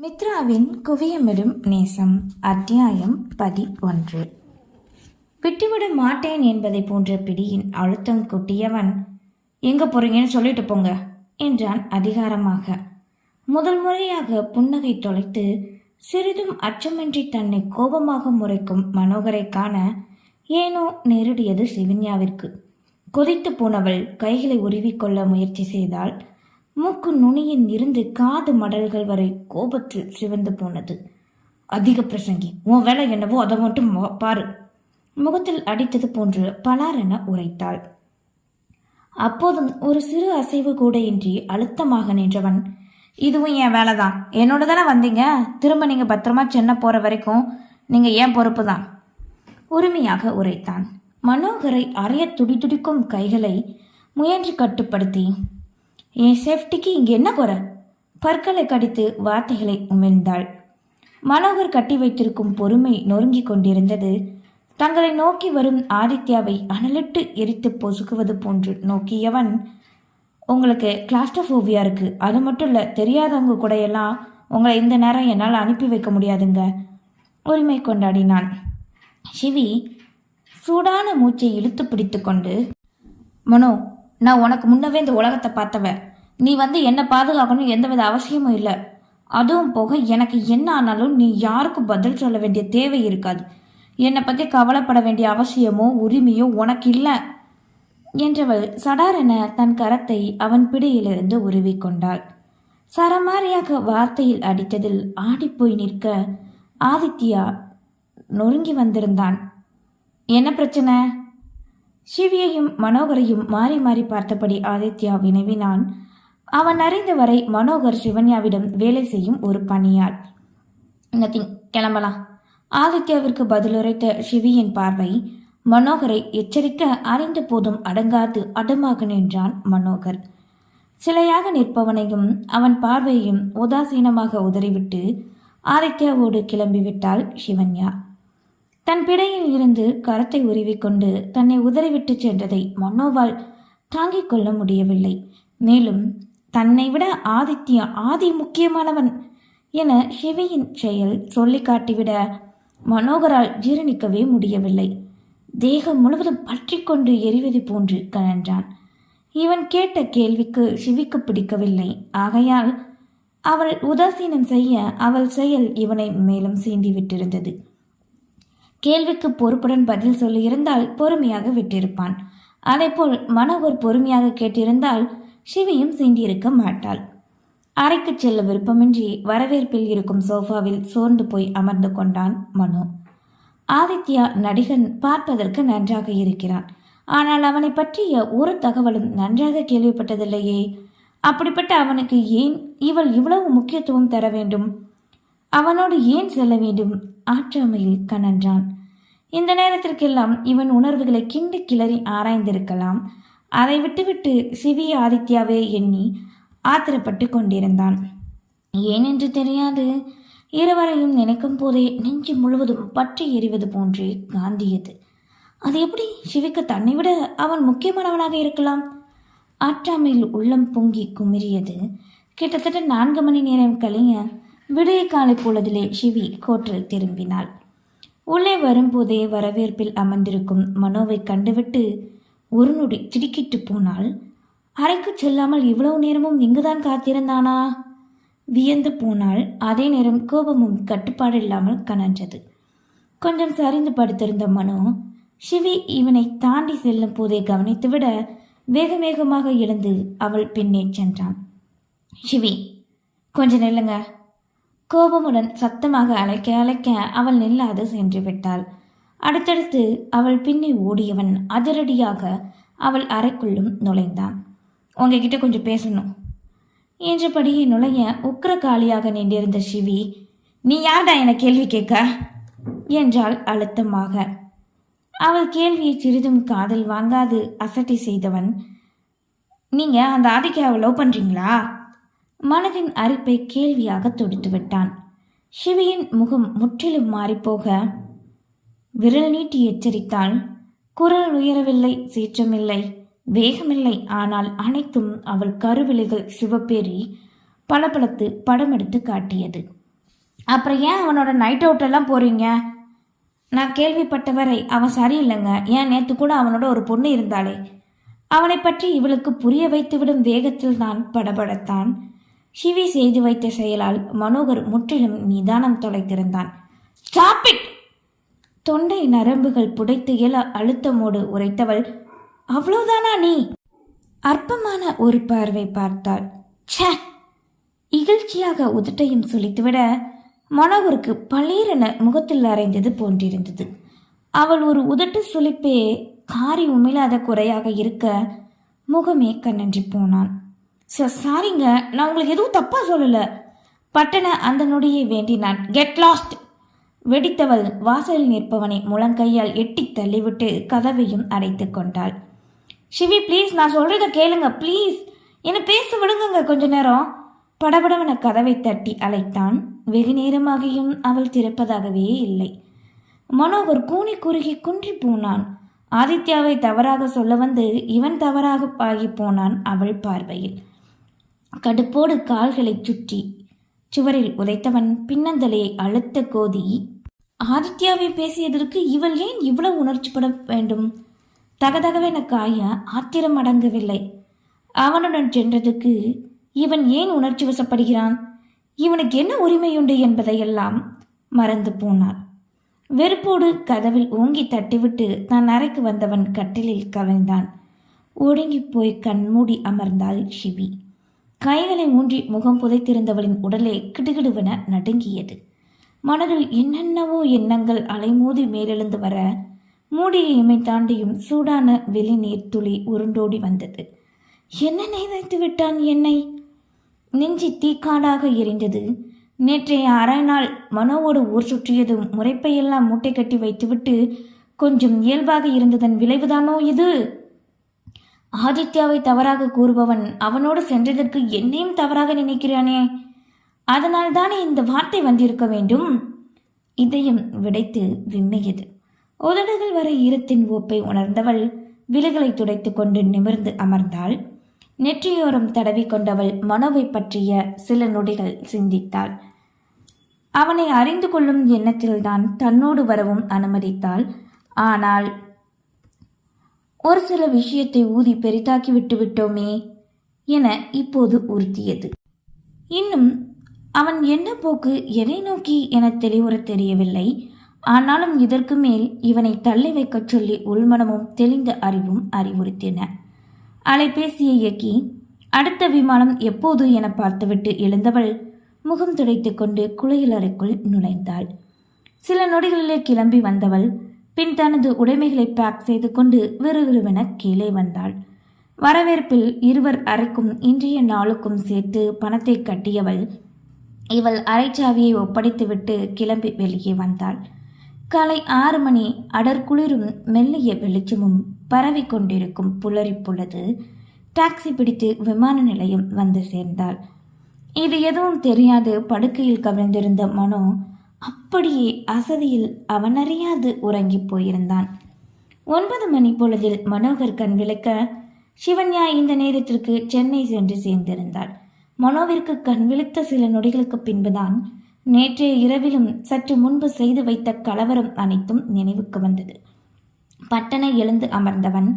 மித்ராவின் குவியமிடும் நேசம் அத்தியாயம் பதி ஒன்று விட்டுவிட மாட்டேன் என்பதை போன்ற பிடியின் அழுத்தம் கொட்டியவன் எங்க போறீங்கன்னு சொல்லிட்டு போங்க என்றான் அதிகாரமாக. முதல் முறையாக புன்னகை தொலைத்து சிறிதும் அச்சமின்றி தன்னை கோபமாக முறைக்கும் மனோகரை காண ஏனோ நேரடியது சிவன்யாவிற்கு. கொதித்து போனவள் கைகளை உருவிக்கொள்ள முயற்சி செய்தாள். மூக்கு நுனியின் இருந்து காது மடல்கள் வரை கோபத்தில் சிவந்து போனது. அதிக பிரசங்கி உன் வேலை என்னவோ அதை மட்டும் மொ- பாரு. முகத்தில் அடித்தது போன்று பலாரென உரைத்தாள். அப்போதும் ஒரு சிறு அசைவு கூட இன்றி அழுத்தமாக நின்றவன் இதுவும் என் வேலை தான் என்னோட தானே வந்தீங்க? திரும்ப நீங்க பத்திரமா சென்னை போற வரைக்கும் நீங்க ஏன் பொறுப்பு தான்? உரிமையாக உரைத்தான். மனோகரை அறைய துடிதுடிக்கும் கைகளை முயன்று கட்டுப்படுத்தி என் சேஃப்டிக்கு இங்கே என்ன குறை? பற்களை கடித்து வார்த்தைகளை உமிழ்ந்தாள். மனோகர் கட்டி வைத்திருக்கும் பொறுமை நொறுங்கிக் கொண்டிருந்தது. தங்களை நோக்கி வரும் ஆதித்யாவை அனலிட்டு எரித்து பொசுக்குவது போன்று நோக்கியவன் உங்களுக்கு கிளாஸ்டோஃபோபியா இருக்கு. அது மட்டும் இல்லை தெரியாதவங்க கூட எல்லாம் உங்களை இந்த நேரம் என்னால் அனுப்பி வைக்க முடியாதுங்க உரிமை கொண்டாடினான். சிவி சூடான மூச்சை இழுத்து பிடித்து கொண்டு மனோ நான் உனக்கு முன்னவே இந்த உலகத்தை பார்த்தவன் நீ வந்து என்னை பாதுகாக்கணும் எந்தவித அவசியமும் இல்லை. அதுவும் போக எனக்கு என்ன ஆனாலும் நீ யாருக்கும் பதில் சொல்ல வேண்டிய தேவை இருக்காது. என்னை பற்றி கவலைப்பட வேண்டிய அவசியமோ உரிமையோ உனக்கு இல்லை. என்றவள் சடாரென தன் கரத்தை அவன் பிடியிலிருந்து உருவிக்கொண்டாள் சரமாரியாக வார்த்தையில் அடித்ததில் ஆடிப்போய் நிற்க ஆதித்யா நொறுங்கி வந்திருந்தான். என்ன பிரச்சனை? சிவியையும் மனோகரையும் மாறி மாறி பார்த்தபடி ஆதித்யா வினவினான். அவன் அறிந்த வரை மனோகர் சிவன்யாவிடம் வேலை செய்யும் ஒரு பணியாள். நத்திங் கிளம்பலாம். ஆதித்யாவிற்கு பதிலுரைத்த சிவியின் பார்வை மனோகரை எச்சரிக்க அறிந்த போதும் அடங்காது அடமாக நின்றான் மனோகர். சிலையாக நிற்பவனையும் அவன் பார்வையையும் உதாசீனமாக உதறிவிட்டு ஆதித்யாவோடு கிளம்பிவிட்டாள் சிவன்யா. தன் பிடையில் இருந்து கரத்தை உருவிக்கொண்டு தன்னை உதறிவிட்டு சென்றதை மனோவால் தாங்கிக் கொள்ள முடியவில்லை. மேலும் தன்னை விட ஆதித்யா ஆதி முக்கியமானவன் என சிவியின் செயல் சொல்லி காட்டிவிட மனோகரால் ஜீரணிக்கவே முடியவில்லை. தேகம் முழுவதும் பற்றிக்கொண்டு எரிவது போன்று கனன்றான். இவன் கேட்ட கேள்விக்கு சிவிக்கு பிடிக்கவில்லை. ஆகையால் அவள் உதாசீனம் செய்ய அவள் செயல் இவனை மேலும் சீண்டி விட்டிருந்தது கேள்விக்கு பொறுப்புடன் பதில் சொல்லியிருந்தால் பொறுமையாக விட்டிருப்பான். அதேபோல் மனோகர் பொறுமையாக கேட்டிருந்தால் சிவியும் சீண்டியிருக்க மாட்டாள். அறைக்கு செல்ல விருப்பமின்றி வரவேற்பில் இருக்கும் சோஃபாவில் சோர்ந்து போய் அமர்ந்து கொண்டான் மனு. ஆதித்யா நடிகன் பார்ப்பதற்கு நன்றாக இருக்கிறான். ஆனால் அவனை பற்றிய ஒரு தகவலும் நன்றாக கேள்விப்பட்டதில்லையே. அப்படிப்பட்ட அவனுக்கு ஏன் இவள் இவ்வளவு முக்கியத்துவம் தர வேண்டும்? அவனோடு ஏன் செல்ல வேண்டும்? ஆற்றாமையில் கனன்றான். இந்த நேரத்திற்கெல்லாம் இவன் உணர்வுகளை கிண்டு கிளறி ஆராய்ந்திருக்கலாம். அதை விட்டுவிட்டு சிவி ஆதித்யாவே எண்ணி ஆத்திரப்பட்டு கொண்டிருந்தான். ஏனென்று தெரியாது. இருவரையும் நினைக்கும் போதே நெஞ்சு முழுவதும் பற்றி எறிவது போன்றே காந்தியது. அது எப்படி? சிவிக்கு தன்னை விட அவன் முக்கியமானவனாக இருக்கலாம். ஆற்றாமையில் உள்ளம் பொங்கி குமிரியது கிட்டத்தட்ட நான்கு மணி நேரம் கழிய விடிய காலை பொழுதிலே சிவி கோட்டில் திரும்பினாள். உள்ளே வரும்போதே வரவேற்பில் அமர்ந்திருக்கும் மனோவை கண்டுவிட்டு ஒரு நொடி திடுக்கிட்டு போனால் அறைக்கு செல்லாமல் இவ்வளவு நேரமும் இங்குதான் காத்திருந்தானா? வியந்து போனால் அதே நேரம் கோபமும் கட்டுப்பாடு இல்லாமல் கனன்றது கொஞ்சம் சரிந்து படுத்திருந்த மனு சிவி இவனை தாண்டி செல்லும் போதே கவனித்துவிட வேக வேகமாக எழுந்து அவள் பின்னே சென்றான். சிவி கொஞ்ச நெல்லுங்க. கோபமுடன் சத்தமாக அழைக்க அழைக்க அவள் நில்லாது சென்று விட்டாள். அடுத்தடுத்து அவள் பின்னே ஓடியவன் அதிரடியாக அவள் அறைக்குள்ளும் நுழைந்தான். உங்ககிட்ட கொஞ்சம் பேசணும். என்றபடியே நுழைய உக்கிர காளியாக நின்றிருந்த சிவி நீ யார்டா என கேள்வி கேட்க? என்றாள் அழுத்தமாக. அவள் கேள்வியை சிறிதும் காதல் வாங்காது அசட்டை செய்தவன் நீங்க அந்த ஆதிக்காவை லவ் பண்றீங்களா? மனதின் அரிப்பை கேள்வியாக தொடுத்து விட்டான். சிவியின் முகம் முற்றிலும் மாறிப்போக விரல் நீட்டி எச்சரித்தாள். குரல் உயரவில்லை சீற்றமில்லை வேகமில்லை. ஆனால் அனைத்தும் அவள் கருவிழிகள் சிவப்பேறி பளபளத்து படம் எடுத்து காட்டியது. அப்புறம் ஏன் அவனோட நைட் அவுட்டெல்லாம் போகிறீங்க போறீங்க? நான் கேள்விப்பட்டவரை அவன் சரியில்லைங்க. ஏன் நேற்று கூட அவனோட ஒரு பொண்ணு இருந்தாளே. அவனை பற்றி இவளுக்கு புரிய வைத்துவிடும் வேகத்தில் தான் படபடத்தான். சிவி செய்து வைத்த செயலால் மனோகர் முற்றிலும் நிதானம் தொலைத்திருந்தான். ஸ்டாப் இட் தொண்டை நரம்புகள் புடைத்து இயல அழுத்தமோடு உரைத்தவள் அவ்வளோதானா நீ? அற்பமான ஒரு பார்வை பார்த்தாள். ச்சே! இகழ்ச்சியாக உதட்டையும் சுழித்துவிட மனோகருக்கு பளீரென முகத்தில் அரைந்தது போன்றிருந்தது. அவள் ஒரு உதட்டு சுழிப்பே காரி உமிழாத குறையாக இருக்க முகமே கண்ணன்றி போனான். சார் சாரிங்க நான் உங்களுக்கு எதுவும் தப்பாக சொல்லலை. பட்டன அந்த நொடியை வேண்டினான். Get lost! வெடித்தவள் வாசலில் நிற்பவனை முழங்கையால் எட்டி தள்ளிவிட்டு கதவையும் அடைத்து கொண்டாள். சிவி ப்ளீஸ் நான் சொல்கிறத கேளுங்க ப்ளீஸ் என்னை பேச விடுங்க கொஞ்ச நேரம். படபடவன கதவை தட்டி அழைத்தான். வெகு நேரமாகியும் அவள் திறப்பதாகவே இல்லை. மனோகர் கூனி குறுகி குன்றி போனான். ஆதித்யாவை தவறாக சொல்ல வந்து இவன் தவறாக பாகி போனான் அவள் பார்வையில். கடுப்போடு கால்களை சுற்றி சுவரில் உதைத்தவன் பின்னந்தலையை அழுத்த கோதி ஆதித்யாவை பேசியதற்கு இவள் ஏன் இவ்வளவு உணர்ச்சிப்பட வேண்டும்? தகதகவென காய ஆத்திரம் அடங்கவில்லை. அவனுடன் சென்றதுக்கு இவன் ஏன் உணர்ச்சி வசப்படுகிறான்? இவனுக்கு என்ன உரிமையுண்டு என்பதையெல்லாம் மறந்து போனாள். வெறுப்போடு கதவில் ஓங்கி தட்டிவிட்டு தன் அறைக்கு வந்தவன் கட்டிலில் கவிழ்ந்தான். ஒடுங்கி போய் கண்மூடி அமர்ந்தாள் சிவி கைகளை ஊன்றி முகம் புதைத்திருந்தவளின் உடலே கிடுகிடுவென நடுங்கியது. மனதில் என்னென்னவோ எண்ணங்கள் அலைமோதி மேலெழுந்து வர மூடிய இமை தாண்டியும் சூடான வெளிநீர் துளி உருண்டோடி வந்தது. என்ன நினைத்து விட்டான் என்னை? நெஞ்சி தீக்காடாக எரிந்தது. நேற்றைய அரை நாள் மனோவோடு ஊர் சுற்றியதும் முறைப்பையெல்லாம் மூட்டை கட்டி வைத்துவிட்டு கொஞ்சம் இயல்பாக இருந்ததன் விளைவுதானோ இது? ஆதித்யாவை தவறாக கூறுபவன் அவனோடு சென்றதற்கு என்னையும் தவறாக நினைக்கிறானே? அதனால் தானே இந்த வார்த்தை வந்திருக்க வேண்டும்? இதயம் விடைத்து விம்மியது. உதடுகள் வரை ஈரத்தின் ஓப்பை உணர்ந்தவள் விழுகளை துடைத்து கொண்டு நிமிர்ந்து அமர்ந்தாள். நெற்றியோரம் தடவி கொண்டவள் மனோவை பற்றிய சில நொடிகள் சிந்தித்தாள். அவனை அறிந்து கொள்ளும் எண்ணத்தில்தான் தன்னோடு வரவும் அனுமதித்தாள். ஆனால் ஒரு சில விஷயத்தை ஊதி பெரிதாக்கி விட்டு விட்டோமே என இப்போது உறுத்தியது. இன்னும் அவன் என்ன போக்கு எதை நோக்கி என தெளிவுற தெரியவில்லை. ஆனாலும் இதற்கு மேல் இவனை தள்ளி வைக்கச் சொல்லி உள்மனமும் தெளிந்த அறிவும் அறிவுறுத்தின. அலைபேசியை இயக்கி அடுத்த விமானம் எப்போது என பார்த்துவிட்டு எழுந்தவள்? முகம் துடைத்து கொண்டு குளியலறைக்குள் நுழைந்தாள். சில நொடிகளிலே கிளம்பி வந்தவள் பின் தனது உடைமைகளை பேக் செய்து கொண்டு விறுவிறுவென கீழே வந்தாள். வரவேற்பில் இருவர் அறைக்கும் இன்றைய நாளுக்கும் சேர்த்து பணத்தை கட்டியவள் இவள் அரைச்சாவியை ஒப்படைத்துவிட்டு கிளம்பி வெளியே வந்தாள். காலை ஆறு மணி அடர்குளிரும் மெல்லிய வெளிச்சமும் பரவி கொண்டிருக்கும் புலரி பொழுது டாக்ஸி பிடித்து விமான நிலையம் வந்து சேர்ந்தாள். இது எதுவும் தெரியாது படுக்கையில் கவிழ்ந்திருந்த மனோ அப்படியே அசதியில் அவனறியாது உறங்கிப் போயிருந்தான். ஒன்பது மணி பொழுதில் மனோகர் கண் விளக்க சிவன்யா இந்த நேரத்திற்கு சென்னை சென்று சேர்ந்திருந்தாள். மனோவிற்கு கண் விழித்த சில நொடிகளுக்கு பின்புதான் நேற்றைய இரவிலும் சற்று முன்பு செய்து வைத்த கலவரம் அனைத்தும் நினைவுக்கு வந்தது. பட்டன எழுந்து அமர்ந்தவன்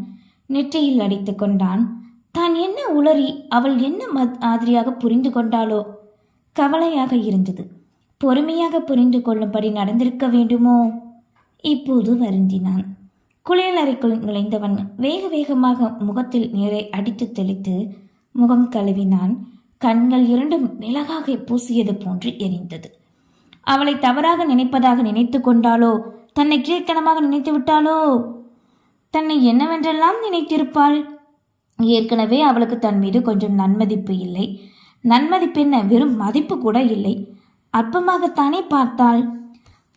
நெற்றியில் அடித்து கொண்டான். தான் என்ன உளறி அவள் என்ன மாதிரியாக புரிந்து கொண்டாளோ? கவலையாக இருந்தது. பொறுமையாக புரிந்து கொள்ளும்படி நடந்திருக்க வேண்டுமோ? இப்போது வருந்தினான். குளியலறைக்குள் நுழைந்தவன் வேக வேகமாக முகத்தில் நீரை அடித்து தெளித்து முகம் கழுவினான். கண்கள் இரண்டும் மிளகாக பூசியது போன்று எரிந்தது. அவளை தவறாக நினைப்பதாக நினைத்து கொண்டாலோ தன்னை கீழ்த்தனமாக நினைத்து விட்டாலோ தன்னை என்னவென்றெல்லாம் நினைத்திருப்பாள்? ஏற்கனவே அவளுக்கு தன் மீது கொஞ்சம் நன்மதிப்பு இல்லை. நன்மதிப்பென்ன வெறும் மதிப்பு கூட இல்லை. அற்பமாகத்தானே பார்த்தாள்.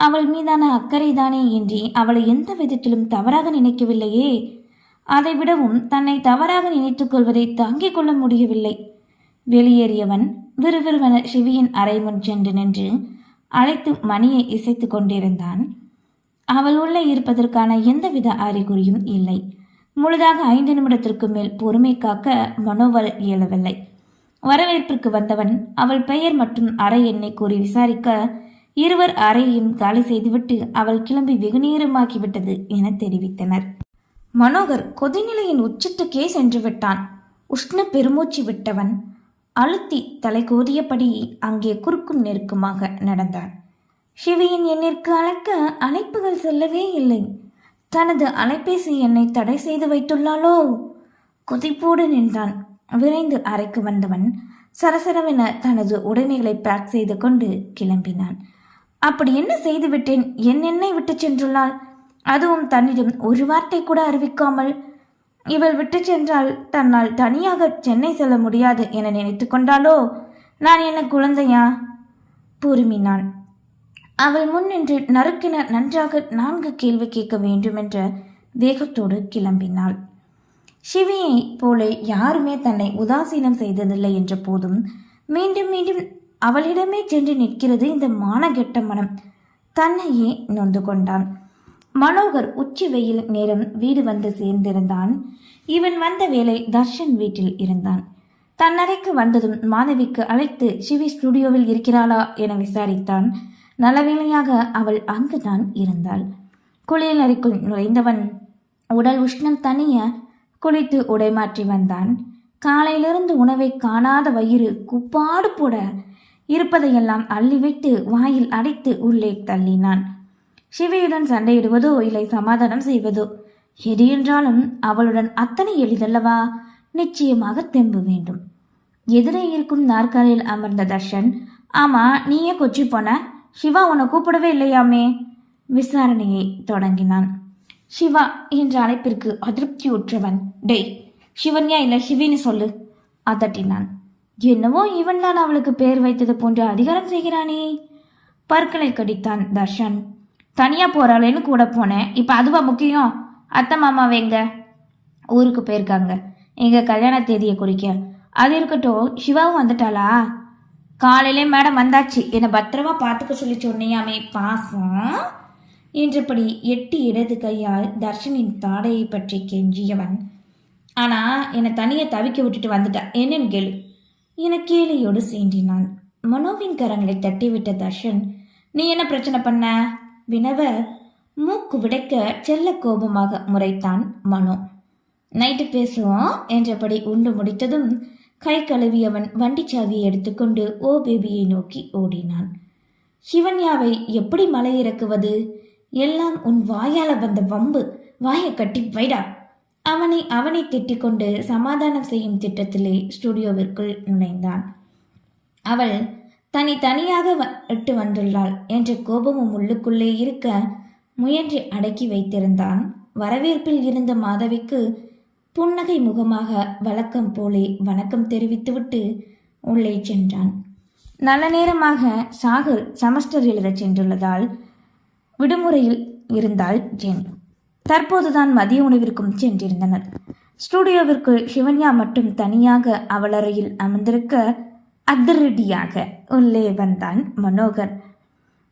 அவள் மீதான அக்கறைதானே இன்றி அவளை எந்த விதத்திலும் தவறாக நினைக்கவில்லையே. அதை விடவும் தன்னை தவறாக நினைத்துக் கொள்வதை தாங்கிக் கொள்ள முடியவில்லை. வெளியேறியவன் விறுவிறுவன சிவியின் அறை முன் சென்று நின்று அழைத்து மணியை இசைத்து கொண்டிருந்தான். அவள் உள்ளே இருப்பதற்கான எந்தவித அறிகுறியும் இல்லை. முழுதாக ஐந்து நிமிடத்திற்கு மேல் பொறுமை காக்க மனோவல் இயலவில்லை. வரவேற்பிற்கு வந்தவன் அவள் பெயர் மற்றும் அறை எண்ணை கூறி விசாரிக்க இருவர் அறையையும் காலி செய்துவிட்டு அவள் கிளம்பி வெகுநேரமாகிவிட்டது என தெரிவித்தனர். மனோகர் கொதிநிலையின் உச்சத்துக்கே சென்று விட்டான். உஷ்ண பெருமூச்சு விட்டவன் அழுத்தி தலை கோதியபடி அங்கே குறுக்கும் நெருக்குமாக நடந்தான். சிவியின் எண்ணிற்கு அழைக்க அழைப்புகள் செல்லவே இல்லை. தனது அலைபேசி எண்ணை தடை செய்து வைத்துள்ளாளோ? குதிப்போடு நின்றான். விரைந்து அறைக்கு வந்தவன் சரசரவென தனது உடைமைகளை பேக் செய்து கொண்டு கிளம்பினான். அப்படி என்ன செய்துவிட்டேன்? என் எண்ணை விட்டு சென்றுள்ளாள். அதுவும் தன்னிடம் ஒரு வார்த்தை கூட அறிவிக்காமல் இவள் விட்டு சென்றால் தன்னால் தனியாக சென்னை செல்ல முடியாது என நினைத்து கொண்டாலோ நான் என்ன குழந்தையா? பொறுமினான் அவள் முன் நின்று நறுக்கின நன்றாக நான்கு கேள்வி கேட்க வேண்டுமென்ற வேகத்தோடு கிளம்பினாள். சிவியை போல யாருமே தன்னை உதாசீனம் செய்ததில்லை என்ற போதும் மீண்டும் மீண்டும் அவளிடமே சென்று நிற்கிறது இந்த மானகெட்ட மனம். தன்னையே நொந்து கொண்டான். மனோகர் உச்சி வெயில் நேரம் வீடு வந்து சேர்ந்திருந்தான். இவன் வந்த வேளை தர்ஷன் வீட்டில் இருந்தான். தன் அறைக்கு வந்ததும் மாதவிக்கு அழைத்து சிவி ஸ்டுடியோவில் இருக்கிறாளா? என விசாரித்தான். நல்லவேளையாக அவள் அங்குதான் இருந்தாள். குளியல் அறைக்குள் நுழைந்தவன் உடல் உஷ்ணம் தனிய குளித்து உடை மாற்றி வந்தான். காலையிலிருந்து உணவை காணாத வயிறு குப்பாடு போட இருப்பதையெல்லாம் அள்ளி வைத்து வாயில் அடைத்து உள்ளே தள்ளினான். சிவையுடன் சண்டையிடுவதோ இல்லை சமாதானம் செய்வதோ? எது என்றாலும் அவளுடன் அத்தனை எளிதல்லவா? நிச்சயமாக தெம்பு வேண்டும். எதிரே இருக்கும் நாற்காலியில் அமர்ந்த தர்ஷன் ஆமா நீயே கொச்சி போன? சிவா உன்னை கூப்பிடவே இல்லையாமே? விசாரணையை தொடங்கினான். சிவா என்ற அழைப்பிற்கு அதிருப்தி உற்றவன் டேய் சிவன்யா இல்லை சிவின்னு சொல்லு அதட்டினான். என்னவோ இவன் தான் அவளுக்கு பெயர் வைத்தது போன்று அதிகாரம் செய்கிறானே? பற்களை கடித்தான் தர்ஷன். தனியாக போகிறாளேன்னு கூட போனேன். இப்போ அதுவா முக்கியம்? அத்தை மாமாவை எங்க? ஊருக்கு போயிருக்காங்க. எங்கள் கல்யாண தேதியை குறிக்க. அது இருக்கட்டும் சிவாவும் வந்துட்டாளா? காலையிலே மேடம் வந்தாச்சு. என்னை பத்திரமா பார்த்துக்க சொல்லி சொன்னியாமே பாசம். என்றபடி எட்டி இடது கையால் தர்ஷனின் தாடையை பற்றி கெஞ்சியவன். ஆனால் என்னை தனியை தவிக்க விட்டுட்டு வந்துட்டா. என்னன்னு கேளு. என கேலியோடு சீண்டினான் மனோவின் கரங்களை தட்டிவிட்ட தர்ஷன் நீ என்ன பிரச்சனை பண்ண? வினவ மூக்கு விடைக்க செல்ல கோபமாக முறைத்தான் மனோ. நைட்டு பேசுவோம் என்றபடி உண்டு முடித்ததும் கை கழுவியவன் வண்டி சாவியை எடுத்துக்கொண்டு ஓ பேபியை நோக்கி ஓடினான். சிவன்யாவை எப்படி மலை இறக்குவது? எல்லாம் உன் வாயால வந்த வம்பு. வாயை கட்டி வைடா. அவனை அவனை திட்டிக்கொண்டு சமாதானம் செய்யும் திட்டத்திலே ஸ்டுடியோவிற்குள் நுழைந்தான். அவள் தனி தனியாக வ- விட்டு வந்துள்ளாள் என்ற கோபமும் உள்ளுக்குள்ளே இருக்க முயன்று அடக்கி வைத்திருந்தான். வரவேற்பில் இருந்த மாதவிக்கு புன்னகை முகமாக வழக்கம் போலே வணக்கம் தெரிவித்துவிட்டு உள்ளே சென்றான். நல்ல நேரமாக சாகர் செமஸ்டர் எழுதச் சென்றுள்ளதால் விடுமுறையில் இருந்தாள் ஜென். தற்போதுதான் மதிய உணவிற்கும் சென்றிருந்தனர். ஸ்டுடியோவிற்குள் சிவன்யா மட்டும் தனியாக அவளறையில் அமர்ந்திருக்க அதிரடியாக உள்ளே வந்தான் மனோகர்.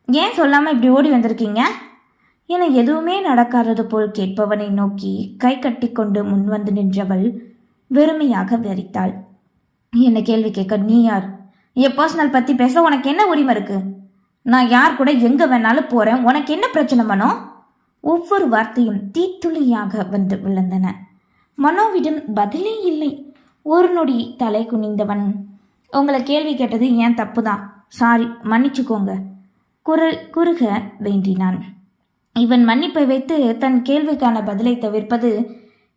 ஏன் சொல்லாமல் இப்படி ஓடி வந்திருக்கீங்க? என எதுவுமே நடக்காதது போல் கேட்பவனை நோக்கி கை கட்டிக்கொண்டு முன் வந்து நின்றவள் வெறுமையாக வெறித்தாள் என்ன கேள்வி கேட்க நீ யார்? என் பர்சனல் பற்றி பேச உனக்கு என்ன உரிமை இருக்கு? நான் யார் கூட எங்கே வேணாலும் போகிறேன் உனக்கு என்ன பிரச்சனை மனோ? ஒவ்வொரு வார்த்தையும் தீத்துளியாக வந்து விழுந்தன. மனோவிடம் பதிலே இல்லை. ஒரு நொடி தலை குனிந்தவன் உங்களை கேள்வி கேட்டது ஏன் தப்பு தான் சாரி மன்னிச்சுக்கோங்க. குரல் குறுக வேண்டினான். இவன் மன்னிப்பை வைத்து தன் கேள்விக்கான பதிலை தவிர்ப்பது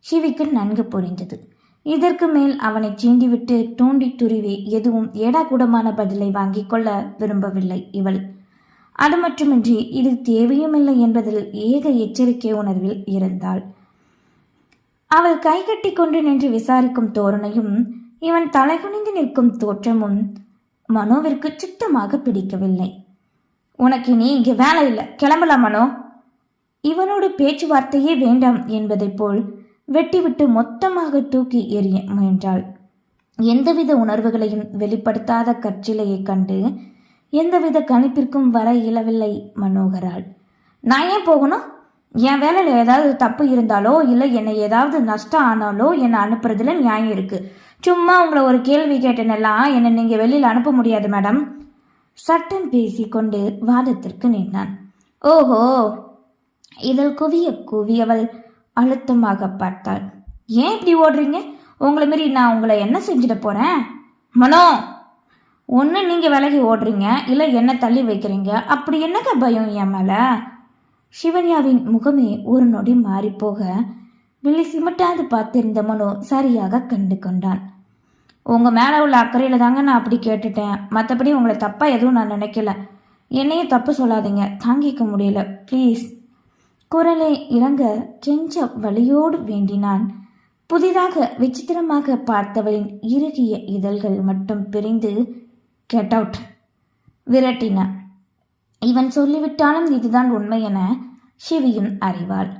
சிவிக்கு நன்கு புரிந்தது. இதற்கு மேல் அவனை சீண்டிவிட்டு தூண்டி துருவி எதுவும் ஏடாகூடமான பதிலை வாங்கிக் கொள்ள விரும்பவில்லை இவள். அது மட்டுமின்றி இது தேவையுமில்லை என்பதில் ஏக எச்சரிக்கை உணர்வில் இருந்தாள். அவள் கைகட்டி கொண்டு நின்று விசாரிக்கும் தோரணையும் இவன் தலைகுனிந்து நிற்கும் தோற்றமும் மனோவிற்கு சுத்தமாக பிடிக்கவில்லை. உனக்கு நீ இங்கே வேலை இல்லை. கிளம்பலாம் மனோ? இவனோடு பேச்சுவார்த்தையே வேண்டாம் என்பதைப் போல் வெட்டிவிட்டு மொத்தமாக தூக்கி எறிய முயன்றாள். எந்தவித உணர்வுகளையும் வெளிப்படுத்தாத கற்றிலையைக் கண்டு எந்தவித கணிப்பிற்கும் வர இயலவில்லை மனோகரால். நான் ஏன் போகணும்? என் வேலையில் ஏதாவது தப்பு இருந்தாலோ இல்லை என்னை ஏதாவது நஷ்டம் ஆனாலோ என்னை அனுப்புறதுல நியாயம் இருக்குது சும்மா உங்களை ஒரு கேள்வி கேட்டனெல்லாம் என்னை நீங்கள் வெளியில் அனுப்ப முடியாது மேடம். சட்டம் பேசிக்கொண்டு வாதத்திற்கு நின்றான். ஓஹோ இதில் குவிய குவியவள் அழுத்தமாக பார்த்தாள். ஏன் இப்படி ஓடுறீங்க? உங்களை மாரி நான் உங்களை என்ன செஞ்சிட போகிறேன் மனோ ஒன்று நீங்கள் விலகி ஓடுறீங்க இல்லை என்ன தள்ளி வைக்கிறீங்க? அப்படி என்னங்க பயம் என் மேலே? சிவன்யாவின் முகமே ஒரு நொடி மாறிப்போக விழி சிமிட்டாது பார்த்திருந்த மனு சரியாக கண்டு கொண்டான் உங்கள் மேலே உள்ள அக்கறையில் தாங்க நான் அப்படி கேட்டுட்டேன். மற்றபடி உங்களை தப்பாக எதுவும் நான் நினைக்கல. என்னையும் தப்பு சொல்லாதீங்க. தாங்கிக்க முடியல. ப்ளீஸ் குரலை இறங்க கெஞ்ச வழியோடு வேண்டினான். புதிதாக விசித்திரமாக பார்த்தவளின் இறுகிய இதழ்கள் மட்டும் பிரிந்து கெட் அவுட் விரட்டின. இவன் சொல்லிவிட்டாலும் இதுதான் உண்மை என சிவியும் அறிவாள்.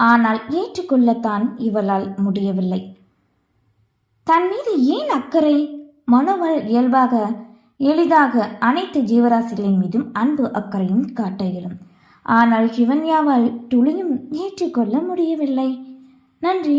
ஆனால் ஏற்றுக்கொள்ளத்தான் இவளால் முடியவில்லை. தன் மீது ஏன் அக்கறை? மனோவள் இயல்பாக எளிதாக அனைத்து ஜீவராசிகளின் மீதும் அன்பு அக்கறையும் காட்ட இயலும். ஆனால் சிவன்யாவால் துளியும் ஏற்றுக்கொள்ள முடியவில்லை. நன்றி.